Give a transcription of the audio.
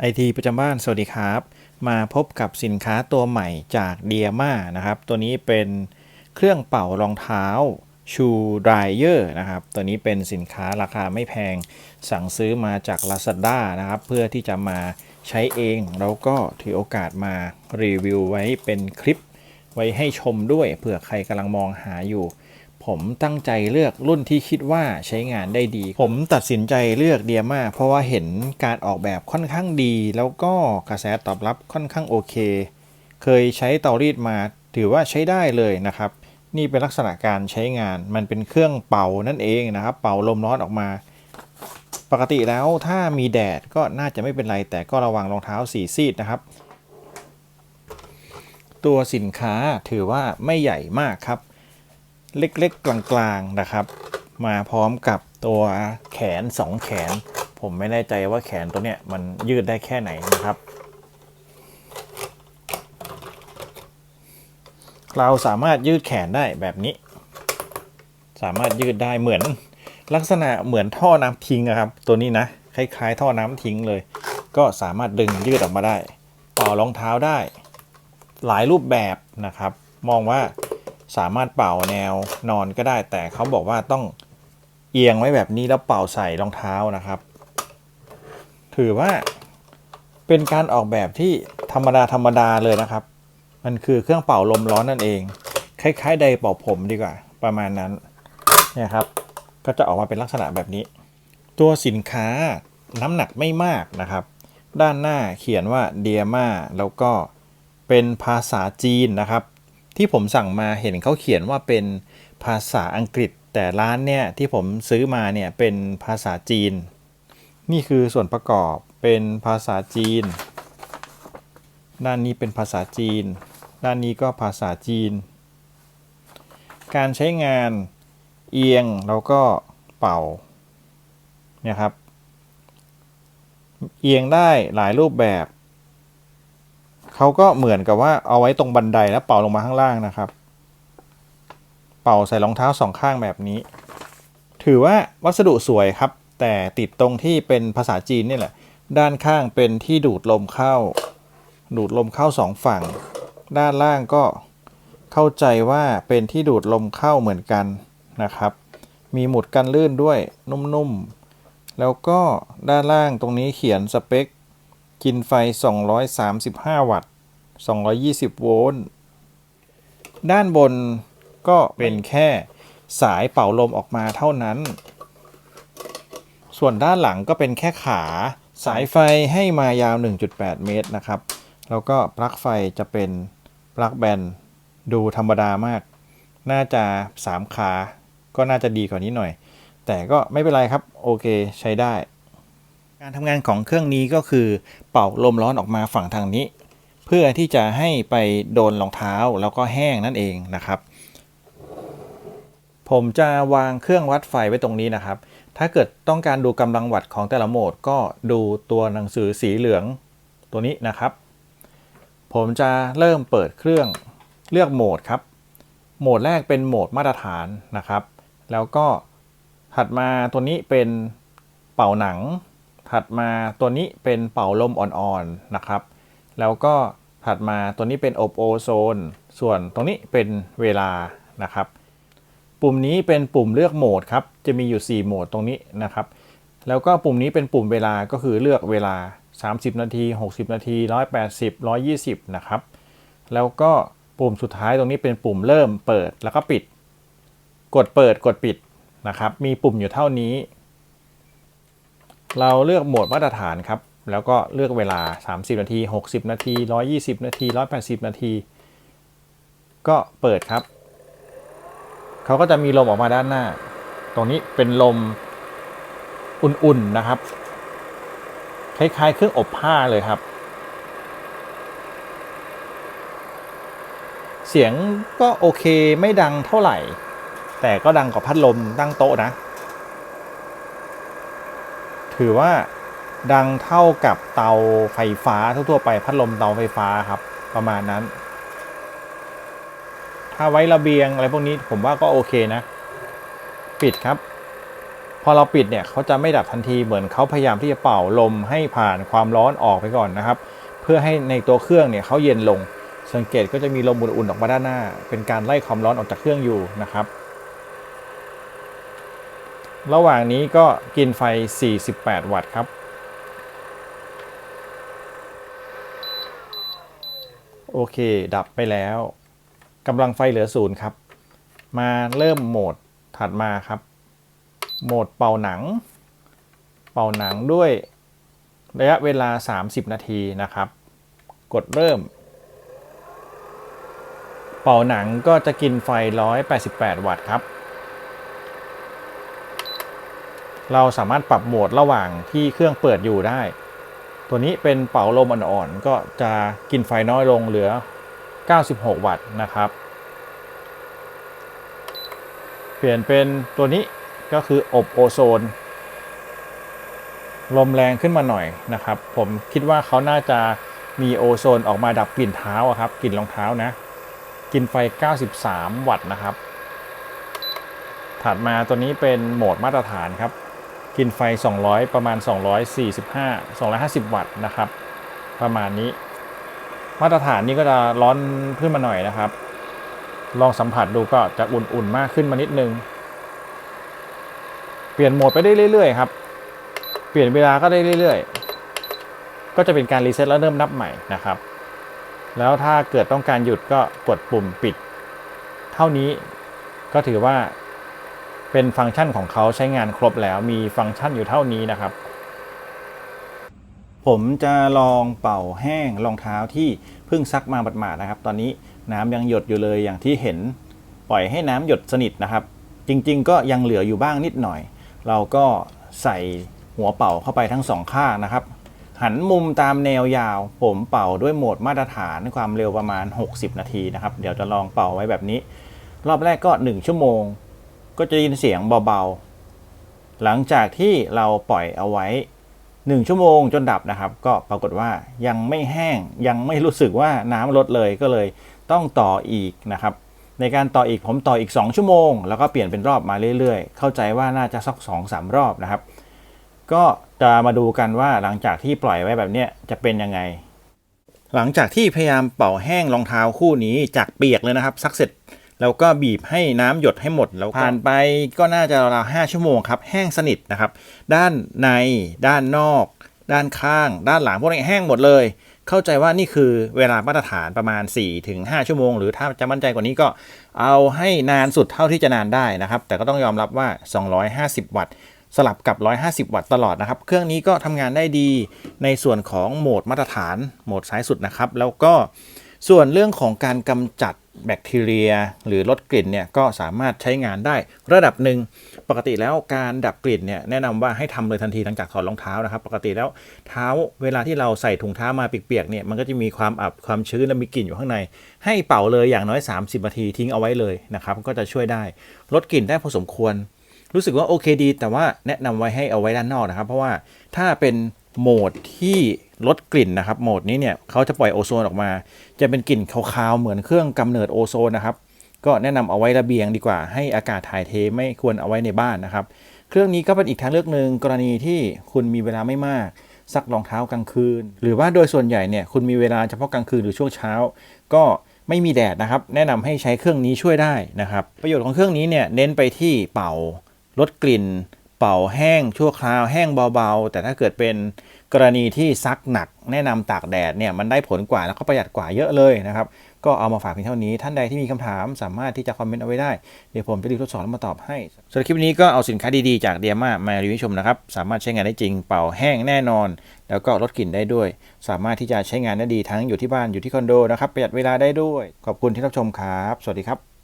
ไอทีประจำบ้าน สวัสดีครับ มาพบกับสินค้าตัวใหม่จากเดียมานะครับ ตัวนี้เป็นเครื่องเป่ารองเท้าชูดรายเออร์นะครับ ตัวนี้เป็นสินค้าราคาไม่แพง สั่งซื้อมาจาก Lazada นะครับ เพื่อที่จะมาใช้เอง แล้วก็ถือโอกาสมารีวิวไว้เป็นคลิป ไว้ให้ชมด้วย เผื่อใครกำลังมองหาอยู่ ผมตั้งใจเลือกรุ่นที่คิดว่าใช้งานได้ดี ผมตัดสินใจเลือกเดียมาเพราะว่าเห็นการออกแบบค่อนข้างดี แล้วก็กระแสตอบรับค่อนข้างโอเค เคยใช้เตารีดมาถือว่าใช้ได้เลยนะครับ นี่เป็นลักษณะการใช้งาน มันเป็นเครื่องเป่านั่นเองนะครับ เป่าลมร้อนออกมา ปกติแล้วถ้ามีแดดก็น่าจะไม่เป็นไร แต่ก็ระวังรองเท้าสีซีดนะครับ ตัวสินค้าถือว่าไม่ใหญ่มากครับ เล็กๆ กลางๆนะครับ มาพร้อมกับตัวแขน 2 แขน ผมไม่แน่ใจว่าแขนตัวเนี้ยมันยืดได้แค่ไหนนะครับ เราสามารถยืดแขนได้แบบนี้ สามารถยืดได้เหมือนลักษณะเหมือนท่อน้ำทิ้งนะครับ ตัวนี้นะคล้ายๆ ท่อน้ำทิ้งเลย ก็สามารถดึงยืดออกมาได้ ต่อรองเท้าได้ หลายรูปแบบนะครับ มองว่า สามารถเป่าแนวนอนก็ได้ แต่เขาบอกว่าต้องเอียงไว้แบบนี้แล้วเป่าใส่รองเท้านะครับ ถือว่าเป็นการออกแบบที่ธรรมดาธรรมดาเลยนะครับ มันคือเครื่องเป่าลมร้อนนั่นเอง คล้ายๆไดร์เป่าผมดีกว่า ประมาณนั้นเนี่ยครับ ก็จะออกมาเป็นลักษณะแบบนี้ ตัวสินค้าน้ำหนักไม่มากนะครับ ด้านหน้าเขียนว่าเดียมาแล้วก็เป็นภาษาจีนนะครับ ที่ผมสั่งมาเห็นเขาเขียนว่าเป็นภาษาอังกฤษ แต่ร้านเนี่ยที่ผมซื้อมาเนี่ยเป็นภาษาจีน นี่คือส่วนประกอบเป็นภาษาจีน ด้านนี้เป็นภาษาจีน ด้านนี้ก็ภาษาจีน การใช้งานเอียงแล้วก็เป่าเนี่ยครับ เอียงได้หลายรูปแบบ เขาก็เหมือนกับว่าเอาไว้ตรงบันไดแล้วเป่าลงมาข้างล่างนะครับ เป่าใส่รองเท้าสองข้างแบบนี้ ถือว่าวัสดุสวยครับ แต่ติดตรงที่เป็นภาษาจีนนี่แหละ ด้านข้างเป็นที่ดูดลมเข้า ดูดลมเข้าสองฝั่ง ด้านล่างก็เข้าใจว่าเป็นที่ดูดลมเข้าเหมือนกันนะครับ มีหมุดกันลื่นด้วยนุ่มๆ แล้วก็ด้านล่างตรงนี้เขียนสเปค กินไฟ 235 วัตต์ 220 โวลต์ ด้านบนก็เป็นแค่สายเป่าลมออกมาเท่านั้น ส่วนด้านหลังก็เป็นแค่ขาสายไฟให้มายาว 1.8 เมตรนะครับ แล้วก็ปลั๊กไฟจะเป็นปลั๊กแบนดูธรรมดามาก น่าจะ 3 ขา ก็น่าจะดีกว่านี้หน่อย แต่ก็ไม่เป็นไรครับ โอเคใช้ได้ การทำงานของเครื่องนี้ก็คือเป่าลมร้อนออกมาฝั่งทางนี้ เพื่อที่จะให้ไปโดนรองเท้าแล้วก็แห้งนั่นเองนะครับ ผมจะวางเครื่องวัดไฟไว้ตรงนี้นะครับ ถ้าเกิดต้องการดูกำลังวัตต์ของแต่ละโหมดก็ดูตัวหนังสือสีเหลืองตัวนี้นะครับ ผมจะเริ่มเปิดเครื่องเลือกโหมดครับ โหมดแรกเป็นโหมดมาตรฐานนะครับ แล้วก็ถัดมาตัวนี้เป็นเป่าหนัง ถัดมาตัวนี้เป็นเป่าลมอ่อนๆนะครับ แล้วก็ถัดมาตัวนี้เป็นอบโอโซน ส่วนตรงนี้เป็นเวลานะครับ ปุ่มนี้เป็นปุ่มเลือกโหมดครับ จะมีอยู่ 4 โหมดตรงนี้นะครับ แล้วก็ปุ่มนี้เป็นปุ่มเวลาก็คือเลือกเวลา 30 นาที 60 นาที 180 120 นะครับ แล้วก็ปุ่มสุดท้ายตรงนี้เป็นปุ่มเริ่มเปิดแล้วก็ปิด กดเปิดกดปิดนะครับ มีปุ่มอยู่เท่านี้ เราเลือกโหมดมาตรฐานครับ แล้วก็เลือกเวลา 30 นาที 60 นาที 120 นาที 180 นาที ก็เปิดครับ เขาก็จะมีลมออกมาด้านหน้า ตรงนี้เป็นลมอุ่นๆนะครับ คล้ายๆ เครื่องอบผ้าเลยครับ เสียงก็โอเคไม่ดังเท่าไหร่ แต่ก็ดังกว่าพัดลมตั้งโต๊ะนะ ถือว่าดังเท่ากับเตาไฟฟ้าทั่วๆไปพัดลมเตาไฟฟ้าครับประมาณนั้น ถ้าไว้ระเบียงอะไรพวกนี้ผมว่าก็โอเคนะ ปิดครับพพอเราปิดเนี่ยเขาจะไม่ดับทันทีเหมือนเขาพยายามที่จะเป่าลมให้ผ่านความร้อนออกไปก่อนนะครับ เพื่อให้ในตัวเครื่องเนี่ยเขาเย็นลง สังเกตก็จะมีลมอุ่นๆออกมาด้านหน้า เป็นการไล่ความร้อนออกจากเครื่องอยู่นะครับ ระหว่างนี้ก็กินไฟ 48 วัตต์ครับ โอเค ดับไปแล้วกำลังไฟเหลือศูนย์ครับ มาเริ่มโหมดถัดมาครับ โหมดเป่าหนัง เป่าหนังด้วยระยะเวลา 30 นาทีนะครับ กดเริ่ม เป่าหนังก็จะกินไฟ 188 วัตต์ครับ เราสามารถปรับโหมดระหว่างที่เครื่องเปิดอยู่ได้ ตัวนี้เป็นเป่าลมอ่อนๆก็จะกินไฟน้อยลงเหลือ 96 วัตต์นะครับ เปลี่ยนเป็นตัวนี้ก็คืออบโอโซน ลมแรงขึ้นมาหน่อยนะครับ ผมคิดว่าเขาน่าจะมีโอโซนออกมาดับกลิ่นเท้าครับกลิ่นรองเท้านะ กินไฟ 93 วัตต์นะครับ ถัดมาตัวนี้เป็นโหมดมาตรฐานครับ กินไฟ 200 ประมาณ 245 250 วัตต์นะครับ ประมาณนี้ มาตรฐานนี้ก็จะร้อนขึ้นมาหน่อยนะครับ ลองสัมผัสดูก็จะอุ่นๆมากขึ้นมานิดนึง เปลี่ยนโหมดไปได้เรื่อยๆครับ เปลี่ยนเวลาก็ได้เรื่อยๆ ก็จะเป็นการรีเซ็ตแล้วเริ่มนับใหม่นะครับ แล้วถ้าเกิดต้องการหยุดก็กดปุ่มปิด เท่านี้ก็ถือว่า เป็นฟังก์ชันของเขาใช้งานครบแล้วมีฟังก์ชันอยู่เท่านี้นะครับ ผมจะลองเป่าแห้งรองเท้าที่เพิ่งซักมาบาดๆนะครับ ตอนนี้น้ำยังหยดอยู่เลยอย่างที่เห็นปล่อยให้น้ำหยดสนิทนะครับ จริง ๆ ก็ยังเหลืออยู่บ้างนิดหน่อย เราก็ใส่หัวเป่าเข้าไปทั้งสองข้างนะครับ หันมุมตามแนวยาว ผมเป่าด้วยโหมดมาตรฐานความเร็วประมาณ 60 นาทีนะครับ เดี๋ยวจะลองเป่าไว้แบบนี้ รอบแรกก็ 1 ชั่วโมง ก็จะได้ยินเสียงเบาๆ หลังจากที่เราปล่อยเอาไว้ 1 ชั่วโมงจนดับนะครับ ก็ปรากฏว่ายังไม่แห้งยังไม่รู้สึกว่าน้ำลดเลยก็เลยต้องต่ออีกนะครับ ในการต่ออีกผมต่ออีก 2 ชั่วโมง แล้วก็เปลี่ยนเป็นรอบมาเรื่อยๆ เข้าใจว่าน่าจะสัก2 3 รอบนะครับ ก็จะมาดูกันว่าหลังจากที่ปล่อยไว้แบบนี้จะเป็นยังไงหลังจากที่พยายามเป่าแห้งรองเท้าคู่นี้จากเปียกเลยนะครับซักเสร็จ แล้วก็บีบให้น้ำหยดให้หมดแล้วผ่านไปก็น่าจะราวห้าชั่วโมงครับแห้งสนิทนะครับ ด้านใน ด้านนอก ด้านข้าง ด้านหลังพวกนี้แห้งหมดเลย เข้าใจว่านี่คือเวลามาตรฐานประมาณ 4-5 ชั่วโมง หรือถ้าจะมั่นใจกว่านี้ก็เอาให้นานสุดเท่าที่จะนานได้นะครับ แต่ก็ต้องยอมรับว่า 250 วัตต์สลับกับ 150 วัตต์ตลอดนะครับ เครื่องนี้ก็ทำงานได้ดีในส่วนของโหมดมาตรฐานโหมดซ้ายสุดนะครับ แล้วก็ ส่วนเรื่องของการกำจัดแบคทีเรีย หรือลดกลิ่นเนี่ยก็สามารถใช้งานได้ระดับหนึ่งปกติแล้วการดับกลิ่นเนี่ยแนะนำว่าให้ทำเลยทันทีหลังจากถอดรองเท้านะครับ ปกติแล้วเท้าเวลาที่เราใส่ถุงเท้ามาเปียกๆเนี่ยมันก็จะมีความอับความชื้นและมีกลิ่นอยู่ข้างใน ให้เป่าเลยอย่างน้อย 30นาทีทิ้งเอาไว้เลยนะครับก็จะช่วยได้ลดกลิ่นได้พอสมควร รู้สึกว่าโอเคดี แต่ว่าแนะนำไว้ให้เอาไว้ด้านนอกนะครับ เพราะว่าถ้าเป็น โหมดที่ลดกลิ่นนะครับโหมดนี้เนี่ยเขาจะปล่อยโอโซนออกมา จะเป็นกลิ่นคาวๆเหมือนเครื่องกำเนิดโอโซนนะครับ ก็แนะนำเอาไว้ระเบียงดีกว่า ให้อากาศถ่ายเทไม่ควรเอาไว้ในบ้านนะครับ เครื่องนี้ก็เป็นอีกทางเลือกหนึ่งกรณีที่คุณมีเวลาไม่มากซักรองเท้ากลางคืน หรือว่าโดยส่วนใหญ่เนี่ยคุณมีเวลาเฉพาะกลางคืนหรือช่วงเช้า ก็ไม่มีแดดนะครับ แนะนำให้ใช้เครื่องนี้ช่วยได้นะครับ ประโยชน์ของเครื่องนี้เนี่ยเน้นไปที่เป่าลดกลิ่น เป่าแห้งชั่วคราวแห้งเบาๆ แต่ถ้าเกิดเป็นกรณีที่ซักหนักแนะนำตากแดดเนี่ยมันได้ผลกว่าแล้วก็ประหยัดกว่าเยอะเลยนะครับ ก็เอามาฝากเพียงเท่านี้ ท่านใดที่มีคำถามสามารถที่จะคอมเมนต์เอาไว้ได้ เดี๋ยวผมจะรีบทดสอบแล้วมาตอบให้สำหรับคลิปนี้ก็เอาสินค้าดีๆจากเดียมามารีวิวชมนะครับ สามารถใช้งานได้จริง เป่าแห้งแน่นอน แล้วก็ลดกลิ่นได้ด้วย สามารถที่จะใช้งานได้ดีทั้งอยู่ที่บ้านอยู่ที่คอนโดนะครับประหยัดเวลาได้ด้วย ขอบคุณที่รับชมครับ สวัสดีครับ